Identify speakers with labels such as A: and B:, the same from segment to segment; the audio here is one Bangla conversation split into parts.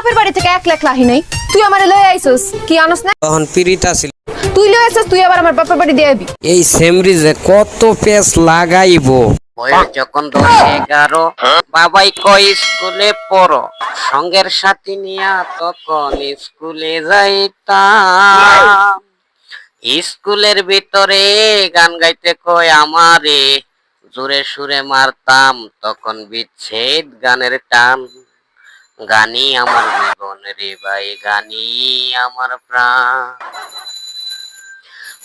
A: বাপের বাড়ি থেকে এক লাখ লাহি নাই। তুই আমারে লয়ে আইছস কি আনস না?
B: তখন পিরিতা ছিল
A: তুই লয়ে আইছস তুই আবার আমার বাপের বাড়ি দিয়ে আবি
B: এই সেমরিজে কত পেস লাগাইবো।
C: বয়স যখন দশ এগারো বাবাই কয় স্কুলে পড়ো? সঙ্গের সাথী নিয়া তখন স্কুলে যাইতাম। স্কুলের ভিতরে গান গাইতে কয় আমারে। জোরে সুরে মারতাম তখন বিচ্ছেদ গানের টান। গানি আমার জীবন রে ভাই, গানি আমার প্রাণ।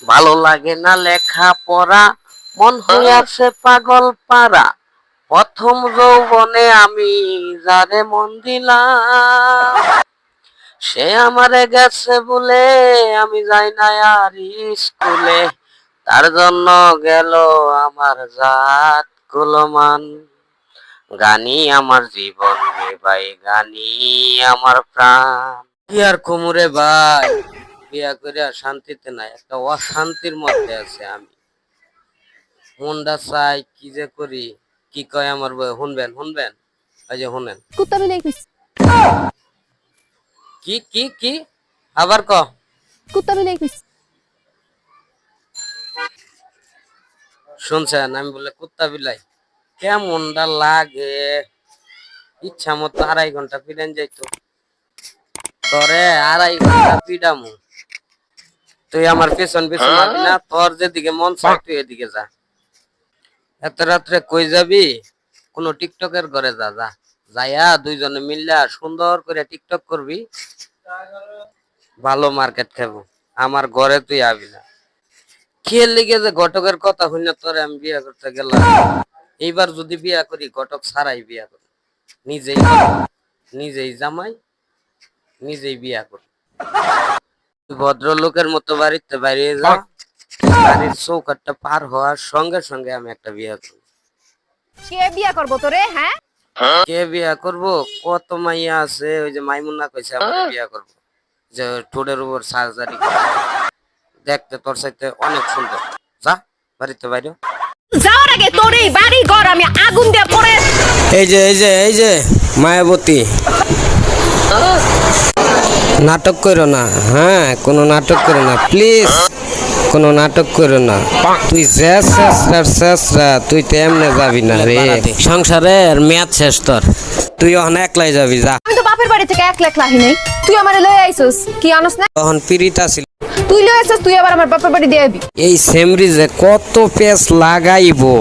C: ভালো লাগে না লেখা পড়া মন হইয়াছে পাগল পারা প্রথম যৌবনে আমি যারে মন দিলাম, সে আমারে গেছে বলে আমি যাই না আর স্কুলে। তার জন্য গেল আমার জাত কুলমান গানি আমার জীবন ভাই গানি আমার প্রাণ। কি আর কুমুরে ভাই? বিয়া করে আর শান্তিতে নাই একটা অশান্তির মধ্যে আছে আমি। মনটা চাই কি যে করি কি কয় আমার বউ? শুনবেন শুনবেন? ওই যে শুনেন।
A: কুত্তা বিলাই কইছ।
C: কি কি কি? আবার ক।
A: কুত্তা বিলাই কইছ।
C: শুনছেন? আমি বলে কুত্তা বিলাই কেমনটা লাগে? ইচ্ছা মতো আড়াই ঘণ্টা পিলেন যাইতো। তোরে আড়াই ঘণ্টা পিডামু তুই আমার পেছন পেছন আবি না তোর যেদিকে মন চায় তুই এদিকে যা। এত রাত্রে কই যাবি? কোন টিকটকের ঘরে যা যা। যাইয়া দুইজনে মিললা সুন্দর করে টিকটক করবি। ভালো মার্কেট খাব। আমার ঘরে তুই আবি না। খেয়ে লেগে যে ঘটকের কথা হইনা তোরে আমি বিয়া করতে গেলাম। এইবার যদি বিয়া করি ঘটক ছাড়াই বিয়া করি নিজেই নিজেই জামাই নিজেই বিয়া করি। ভদ্রলোকের মতো বাড়িতে বাইরে যা বাড়ির চৌকাটটা পার হওয়ার সঙ্গে সঙ্গে আমি একটা বিয়া করি।
A: কে বিয়া করব তোরে হ্যাঁ?
C: কে বিয়া করব? কত মাইয়া আছে ওই যে মাইমুনা কইছে আমার বিয়া করব। যে ঠোঁটের উপর সার্জারি দেখতে তোর সাথে অনেক সুন্দর। যা বাড়িতে বাইরে।
A: যাওয়ার আগে তোর এই বাড়ি ঘর আমি আগুন দিয়ে পড়ে
B: এই যে এই যে এই যে মায়াবতী। নাটক করো না হ্যাঁ কোনো নাটক করো না প্লিজ কোনো নাটক করো না। তুই শেষরা তুই তো এমনি যাবি না রে। সংসারের মেয়াদ শেষ তোর। তুই ওখানে একলাই যাবি যা।
A: আমি তো বাপের বাড়ি থেকে এক লাখ লাহি নাই। তুই আমারে লয়ে আইছস কি আনস না?
B: তখন পিরিতা ছিল
A: তুই লয়ে আসছিস তুই আবার আমার বাপের বাড়ি দিয়ে আবি
B: এই সেমরিজে কত পেস লাগাইবো?